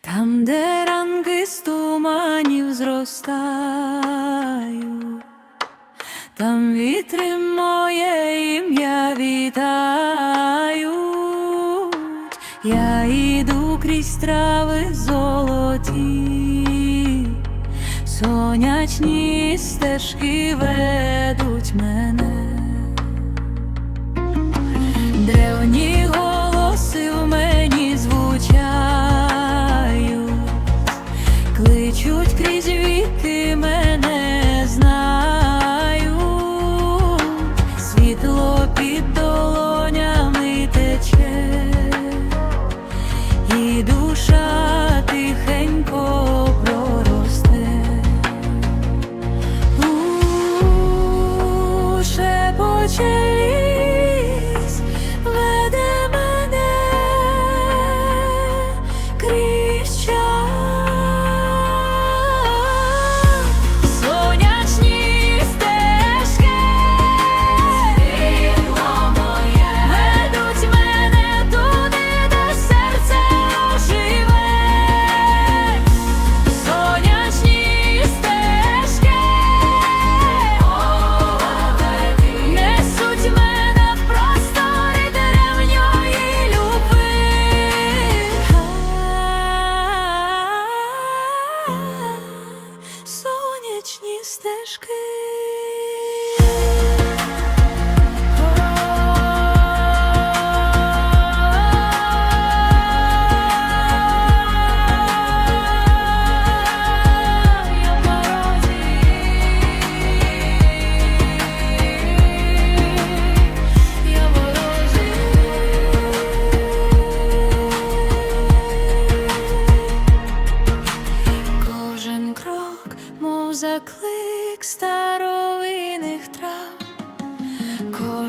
Там, де ранки з туманів зростають, там вітри моє ім'я вітають, я йду крізь трави золоті, сонячні стежки ведуть мене. Древні голоси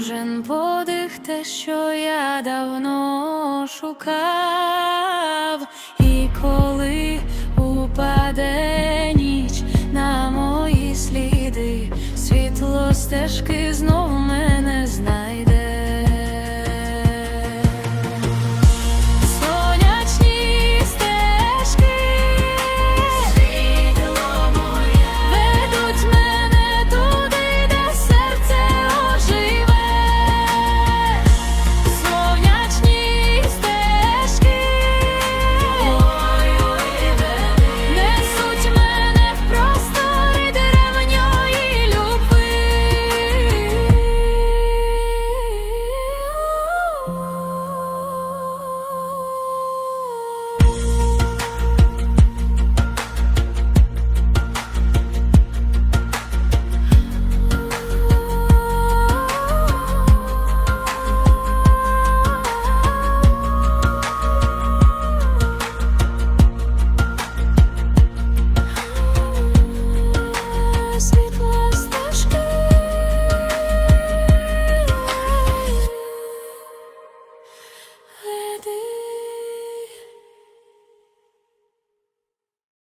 кожен подих те, що я давно шукав,